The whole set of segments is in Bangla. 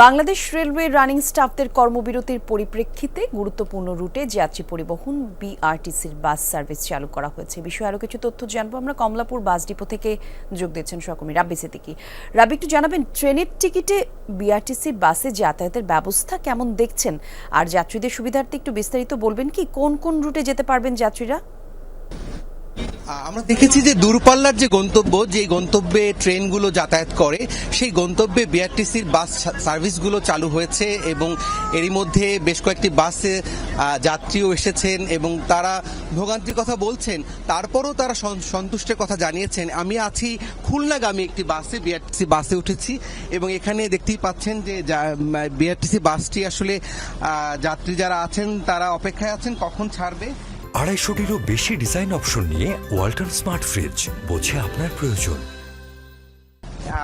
বাংলাদেশ রেলওয়ে রানিং স্টাফদের কর্মবিরতির পরিপ্রেক্ষিতে গুরুত্বপূর্ণ রুটে যাত্রী পরিবহন বিআরটিসির বাস সার্ভিস চালু করা হয়েছে। বিষয়ে আরও কিছু তথ্য জানব আমরা। কমলাপুর বাস ডিপো থেকে যোগ দিচ্ছেন সহকর্মী রাব্বি সিদ্দিকি। রাব্বি, একটু জানাবেন, ট্রেনের টিকিটে বিআরটিসির বাসে যাতায়াতের ব্যবস্থা কেমন দেখছেন? আর যাত্রীদের সুবিধার্থে একটু বিস্তারিত বলবেন কি? কোন কোন রুটে যেতে পারবেন যাত্রীরা? আমরা দেখেছি যে দূরপাল্লার যে গন্তব্য যে গন্তব্যে ট্রেনগুলো যাতায়াত করে, সেই গন্তব্যে বিআরটিসির বাস সার্ভিসগুলো চালু হয়েছে এবং এরই মধ্যে বেশ কয়েকটি বাসে যাত্রীও এসেছেন এবং তারা ভোগান্তির কথা বলছেন। তারপরও তারা সন- সন্তুষ্টের কথা জানিয়েছেন। আমি আছি খুলনাগামী একটি বাসে বিআরটিসি বাসে উঠেছি এবং এখানে দেখতেই পাচ্ছেন যে বিআরটিসি বাসটি আসলে যাত্রী যারা আছেন, তারা অপেক্ষায় আছেন কখন ছাড়বে। আড়াইশোটিরও বেশি ডিজাইন অপশন নিয়ে ওয়াল্টন স্মার্ট ফ্রিজ বোঝে আপনার প্রয়োজন।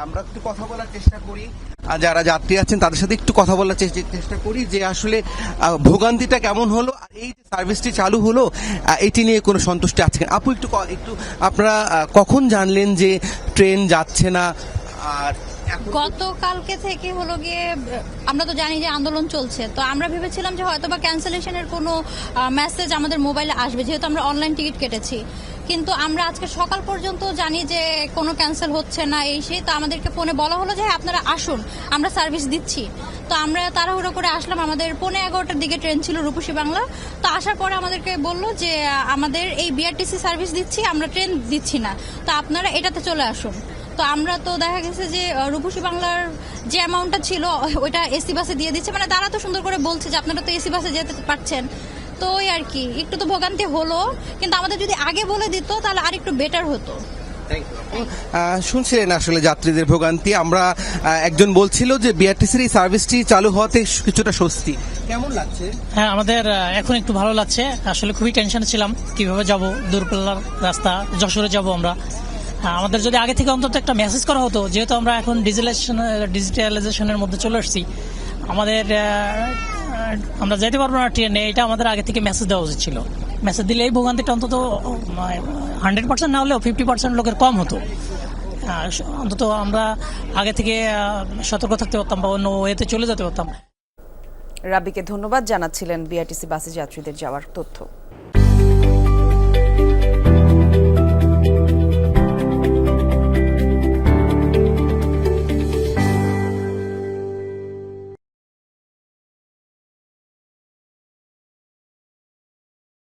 আমরা একটু কথা বলার চেষ্টা করি। আর যারা যাত্রী আছেন, তাদের সাথে একটু কথা বলার চেষ্টা করি যে আসলে ভোগান্তিটা কেমন হলো আর এই যে সার্ভিসটি চালু হলো এটি নিয়ে কোনো সন্তুষ্টি আছে? আপু, একটু একটু আপনারা কখন জানলেন যে ট্রেন যাচ্ছে না? আর গতকালকে থেকে হলো গিয়ে আমরা তো জানি যে আন্দোলন চলছে তো আমরা ভেবেছিলাম যে হয়তো বা ক্যান্সেলেশনের কোনো মেসেজ আমাদের মোবাইলে আসবে যেহেতু আমরা অনলাইন টিকিট কেটেছি। কিন্তু আমরা আজকে সকাল পর্যন্ত জানি যে কোনো ক্যান্সেল হচ্ছে না এই সেই তো আমাদেরকে ফোনে বলা হলো যে হ্যাঁ, আপনারা আসুন আমরা সার্ভিস দিচ্ছি। তো আমরা তাড়াহুড়ো করে আসলাম আমাদের পৌনে এগারোটার দিকে ট্রেন ছিল রূপসী বাংলা। তো আসার পরে আমাদেরকে বলল যে আমাদের এই বিআরটিসি সার্ভিস দিচ্ছি আমরা ট্রেন দিচ্ছি না। তো আপনারা এটাতে চলে আসুন। তো আমরা তো দেখা গেছে যে রূপসী বাংলার যে অ্যামাউন্টটা ছিল ওইটা এসি বাসে দিয়ে দিচ্ছে। মানে তারা তো সুন্দর করে বলছে যে আপনারা তো এসি বাসে যেতে পারছেন। তো ওই আর কি একটু তো ভোগান্তি হলো। কিন্তু আমাদের যদি আগে বলে দিত তাহলে আর একটু বেটার হতো। শুনছিলেন আসলে যাত্রীদের ভোগান্তি। আমরা একজন বলছিল যে বিআরটিসির এই সার্ভিসটি চালু হওয়াতে কিছুটা স্বস্তি। কেমন লাগছে? হ্যাঁ আমাদের এখন একটু ভালো লাগছে। আসলে খুবই টেনশনে ছিলাম। কীভাবে যাব? দূরপাল্লার রাস্তা যশোরে যাব আমরা। আমাদের যদি আগে থেকে অন্তত একটা মেসেজ করা হতো, যেহেতু আমরা এখন ডিজিটালাইজেশন ডিজিটালাইজেশনের মধ্যে চলে আসছি, আমাদের আমরা যেতে পারব না ট্রেনে, এটা আমাদের আগে থেকে মেসেজ দেওয়া উচিত ছিল। মেসেজ দিলে এই ভোগান্তিটা অন্তত হান্ড্রেড পার্সেন্ট না হলেও ফিফটি পার্সেন্ট লোকের কম হতো। অন্তত আমরা আগে থেকে সতর্ক থাকতে পারতাম বা অন্য ওয়েতে চলে যেতে পারতাম। রাবিকে ধন্যবাদ জানাচ্ছিলেন বিআরটিসি বাসে যাত্রীদের যাওয়ার তথ্য।